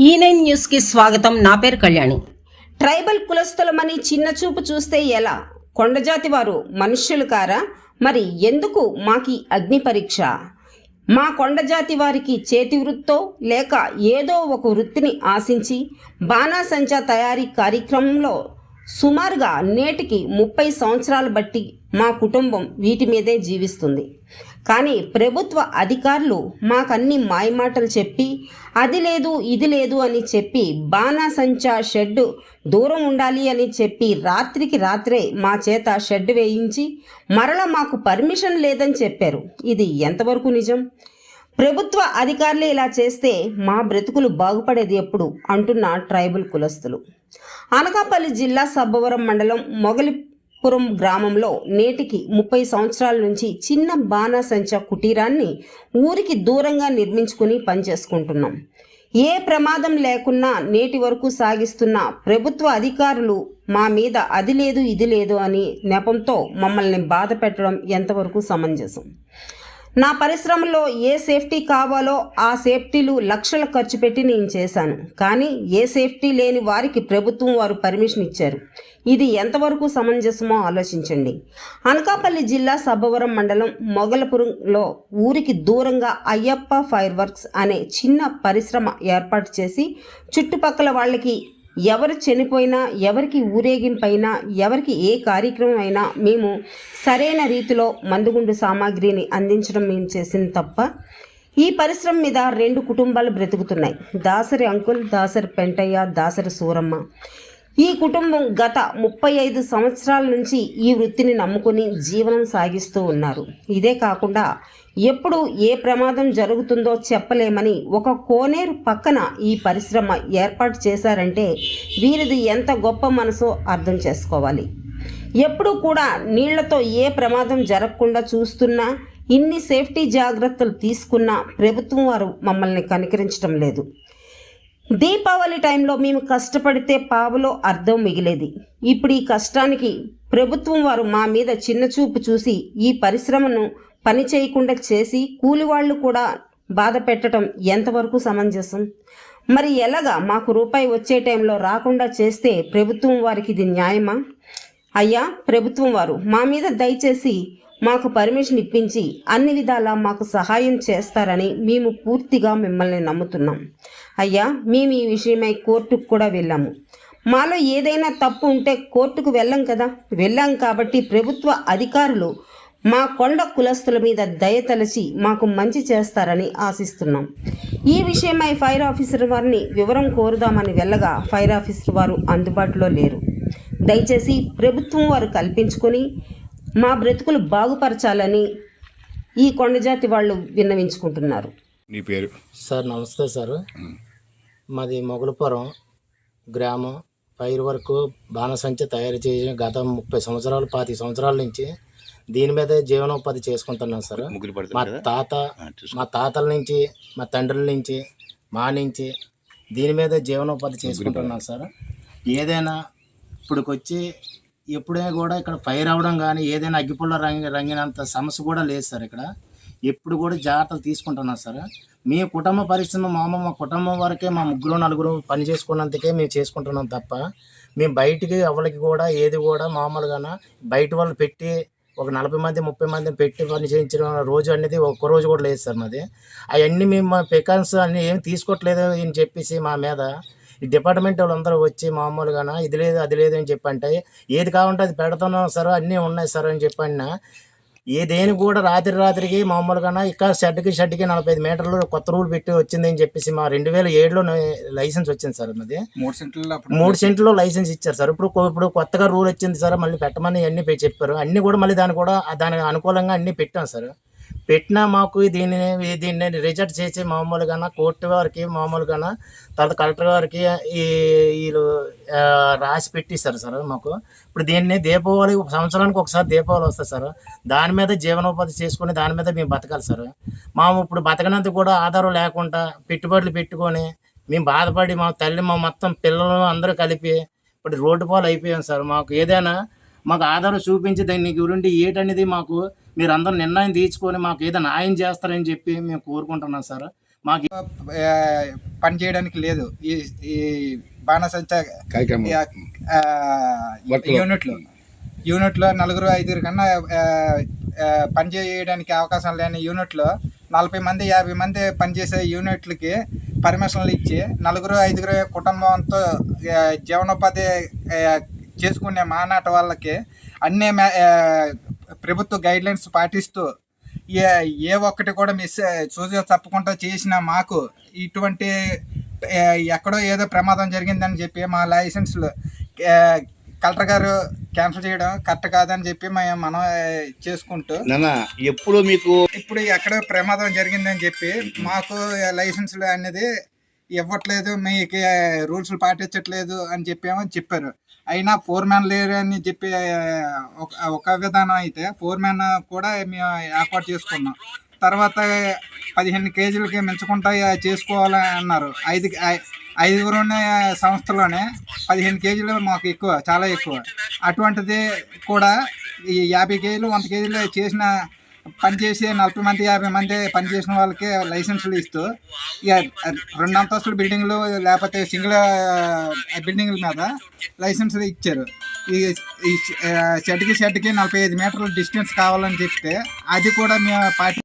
E ఈ nine న్యూస్కి స్వాగతం. నా పేరు కళ్యాణి. ట్రైబల్ కులస్తులమని చిన్న చూపు చూస్తే ఎలా? కొండజాతి వారు మనుష్యులు కారా? మరి ఎందుకు మాకి అగ్ని పరీక్ష? మా కొండజాతి వారికి చేతి వృత్తో లేక ఏదో ఒక వృత్తిని ఆశించి బాణాసంచా తయారీ కార్యక్రమంలో సుమారుగా నేటికి ముప్పై సంవత్సరాలు బట్టి మా కుటుంబం వీటి మీదే జీవిస్తుంది. కానీ ప్రభుత్వ అధికారులు మాకన్ని మాయమాటలు చెప్పి అది లేదు ఇది లేదు అని చెప్పి బాణాసంచా షెడ్డు దూరం ఉండాలి అని చెప్పి రాత్రికి రాత్రే మా చేత షెడ్ వేయించి మరల మాకు పర్మిషన్ లేదని చెప్పారు. ఇది ఎంతవరకు నిజం? ప్రభుత్వ అధికారులే ఇలా చేస్తే మా బ్రతుకులు బాగుపడేది ఎప్పుడు? అంటున్న ట్రైబల్ కులస్తులు. అనకాపల్లి జిల్లా సబ్బవరం మండలం మొగలి పురం గ్రామంలో నేటికి ముప్పై సంవత్సరాల నుంచి చిన్న బాణసంచ కుటీరాన్ని ఊరికి దూరంగా నిర్మించుకుని పనిచేసుకుంటున్నాం. ఏ ప్రమాదం లేకున్నా నేటి వరకు సాగిస్తున్న ప్రభుత్వ అధికారులు మా మీద అది లేదు ఇది లేదు అని నెపంతో మమ్మల్ని బాధ పెట్టడం ఎంతవరకు సమంజసం? నా పరిశ్రమలో ఏ సేఫ్టీ కావాలో ఆ సేఫ్టీలు లక్షల ఖర్చు పెట్టి నేను చేశాను. కానీ ఏ సేఫ్టీ లేని వారికి ప్రభుత్వం వారు పర్మిషన్ ఇచ్చారు. ఇది ఎంతవరకు సమంజసమో ఆలోచించండి. అనకాపల్లి జిల్లా సబ్బవరం మండలం మొగలపురంలో ఊరికి దూరంగా అయ్యప్ప ఫైర్ వర్క్స్ అనే చిన్న పరిశ్రమ ఏర్పాటు చేసి చుట్టుపక్కల వాళ్ళకి ఎవరు చనిపోయినా ఎవరికి ఊరేగింపైనా ఎవరికి ఏ కార్యక్రమం అయినా మేము సరైన రీతిలో మందుగుండు సామాగ్రిని అందించడం మేము చేసింది తప్ప ఈ పరిశ్రమ మీద రెండు కుటుంబాలు బ్రతుకుతున్నాయి. దాసరి అంకుల్ దాసరి పెంటయ్య దాసరి సూరమ్మ. ఈ కుటుంబం గత ముప్పై ఐదు సంవత్సరాల నుంచి ఈ వృత్తిని నమ్ముకుని జీవనం సాగిస్తూ ఉన్నారు. ఇదే కాకుండా ఎప్పుడు ఏ ప్రమాదం జరుగుతుందో చెప్పలేమని ఒక కోనేరు పక్కన ఈ పరిశ్రమ ఏర్పాటు చేశారంటే వీరిది ఎంత గొప్ప మనసో అర్థం చేసుకోవాలి. ఎప్పుడు కూడా నీళ్ళతో ఏ ప్రమాదం జరగకుండా చూస్తున్నా ఇన్ని సేఫ్టీ జాగ్రత్తలు తీసుకున్నా ప్రభుత్వం వారు మమ్మల్ని కనికరించడం లేదు. దీపావళి టైంలో మేము కష్టపడితే పావులో అర్థం మిగిలేది. ఇప్పుడు ఈ కష్టానికి ప్రభుత్వం వారు మా మీద చిన్న చూపు చూసి ఈ పరిశ్రమను పని చేయకుండా చేసి కూలి వాళ్ళు కూడా బాధ పెట్టడం ఎంతవరకు సమంజసం? మరి ఎలాగా మాకు రూపాయి వచ్చే టైంలో రాకుండా చేస్తే ప్రభుత్వం వారికి ఇది న్యాయమా? అయ్యా ప్రభుత్వం వారు మా మీద దయచేసి మాకు పర్మిషన్ ఇప్పించి అన్ని విధాలా మాకు సహాయం చేస్తారని మేము పూర్తిగా మిమ్మల్ని నమ్ముతున్నాం. అయ్యా మేము ఈ విషయమై కోర్టుకు కూడా వెళ్ళాము. మాలో ఏదైనా తప్పు ఉంటే కోర్టుకు వెళ్ళాం కదా? వెళ్ళాం కాబట్టి ప్రభుత్వ అధికారులు మా కొండ కులస్తుల మీద దయ తలచి మాకు మంచి చేస్తారని ఆశిస్తున్నాం. ఈ విషయమై ఫైర్ ఆఫీసర్ వారిని వివరం కోరుదామని వెళ్ళగా ఫైర్ ఆఫీసర్ వారు అందుబాటులో లేరు. దయచేసి ప్రభుత్వం వారు కల్పించుకొని మా బ్రతుకులు బాగుపరచాలని ఈ కొండజాతి వాళ్ళు విన్నవించుకుంటున్నారు. నీ పేరు? సార్ నమస్తే సార్. మాది మొగలపురం గ్రామం. పైరు వరకు బాణసంచ తయారు చేసి గత ముప్పై సంవత్సరాలు పాతి సంవత్సరాల నుంచి దీని మీదే జీవనోపాధి చేసుకుంటున్నాం సార్. మా తాత. మా తాతల నుంచి మా తండ్రుల నుంచి మా నుంచి దీని మీద జీవనోపాధి చేసుకుంటున్నాం సార్. ఏదైనా ఇప్పుడుకొచ్చి ఎప్పుడే కూడా ఇక్కడ ఫైర్ అవ్వడం కానీ ఏదైనా అగ్గిపుల్ల రంగి రంగినంత సమస్య కూడా లేదు సార్ ఇక్కడ. ఎప్పుడు కూడా జాగ్రత్తలు తీసుకుంటున్నాం సార్. మీ కుటుంబ పరిశ్రమ మామ మా కుటుంబం వరకే మా ముగ్గురు నలుగురు పని చేసుకున్నందుకే మేము చేసుకుంటున్నాం తప్ప మేము బయటికి ఎవరికి కూడా ఏది కూడా మామూలుగా బయట వాళ్ళు పెట్టి ఒక నలభై మంది ముప్పై మంది పెట్టి పని చేయించడం రోజు అనేది ఒక్క రోజు కూడా లేదు సార్ మాది. అవన్నీ మేము మా పికాన్స్ అన్నీ ఏం తీసుకోవట్లేదు అని చెప్పేసి మా మీద ఈ డిపార్ట్మెంట్ వాళ్ళందరూ వచ్చి మామూలుగా ఇది లేదు అది లేదు అని చెప్పి అంటే ఏది కావాలంటే అది పెడుతున్నాం సార్ అన్నీ ఉన్నాయి సార్ అని చెప్పిన ఏ దేని కూడా రాత్రి రాత్రికి మామూలుగా ఇక్కడ షెడ్కి షెడ్కి నలభై ఐదు మీటర్లు కొత్త రూల్ పెట్టి వచ్చింది అని చెప్పేసి మా రెండు వేల ఏడులో లైసెన్స్ వచ్చింది సార్ అది మూడు సెంట్లు అప్పుడు మూడు సెంట్లో లైసెన్స్ ఇచ్చారు సార్. ఇప్పుడు ఇప్పుడు కొత్తగా రూల్ వచ్చింది సార్ మళ్ళీ పెట్టమని అన్ని చెప్పారు. అన్ని కూడా మళ్ళీ దాని కూడా దానికి అనుకూలంగా అన్ని పెట్టాం సార్. పెట్టినా మాకు దీన్ని దీన్ని రిజెక్ట్ చేసి మామూలుగా కోర్టు వారికి మామూలుగా తర్వాత కలెక్టర్ గారికి ఈ వీళ్ళు రాసి పెట్టిస్తారు సార్ మాకు. ఇప్పుడు దీన్ని దీపావళి సంవత్సరానికి ఒకసారి దీపావళి వస్తుంది సార్. దాని మీద జీవనోపాధి చేసుకుని దాని మీద మేము బతకాలి సార్. మాము ఇప్పుడు బతకనంత కూడా ఆధారం లేకుండా పెట్టుబడులు పెట్టుకొని మేము బాధపడి మా తల్లి మా మొత్తం పిల్లలు అందరూ కలిపి ఇప్పుడు రోడ్డు పాలు అయిపోయాం సార్. మాకు ఏదైనా మాకు ఆధారం చూపించి దాన్ని గురించి ఏటనేది మాకు మీరు అందరూ నిర్ణయం తీసుకొని మాకు ఏదో న్యాయం చేస్తారని చెప్పి మేము కోరుకుంటున్నాం సార్. మాకు పని చేయడానికి లేదు. ఈ ఈ బాణసంచ. యూనిట్లు. యూనిట్లో నలుగురు ఐదుగురు కన్నా పని చేయడానికి అవకాశం లేని యూనిట్లో నలభై మంది యాభై మంది పనిచేసే యూనిట్లకి పర్మిషన్లు ఇచ్చి నలుగురు ఐదుగురు కుటుంబంతో జీవనోపాధి చేసుకునే మానాట వాళ్ళకి అన్ని ప్రభుత్వ గైడ్లైన్స్ పాటిస్తూ ఏ ఏ ఒక్కటి కూడా మిస్ చూసి తప్పకుండా చేసిన మాకు ఇటువంటి ఎక్కడో ఏదో ప్రమాదం జరిగిందని చెప్పి మా లైసెన్స్లు కలెక్టర్ గారు క్యాన్సిల్ చేయడం కరెక్ట్ కాదని చెప్పి మేము మనం చేసుకుంటూ ఎప్పుడు మీకు ఇప్పుడు ఎక్కడో ప్రమాదం జరిగిందని చెప్పి మాకు లైసెన్స్లు అనేది ఇవ్వట్లేదు మీకు రూల్స్ పాటించట్లేదు అని చెప్పేమో చెప్పారు. అయినా ఫోర్ మ్యాన్ లేరు అని చెప్పి ఒక ఒక విధానం అయితే ఫోర్ మ్యాన్ కూడా మేము ఏర్పాటు చేసుకున్నాం. తర్వాత పదిహేను కేజీలకి మించకుండా చేసుకోవాలని అన్నారు. ఐదు ఐ- సంస్థలోనే పదిహేను కేజీలు మాకు ఎక్కువ చాలా ఎక్కువ. అటువంటిది కూడా ఈ యాభై కేజీలు వంద కేజీలు చేసిన పని చేసి నలభై మంది యాభై మంది పని చేసిన వాళ్ళకి లైసెన్సులు ఇస్తూ ఇక రెండు అంతస్తుల బిల్డింగ్లు లేకపోతే సింగిల్ బిల్డింగ్ల మీద లైసెన్సులు ఇచ్చారు. ఈ ఈ షెడ్కి షెడ్కి నలభై ఐదు మీటర్ల డిస్టెన్స్ కావాలని చెప్తే అది కూడా మేము పాటి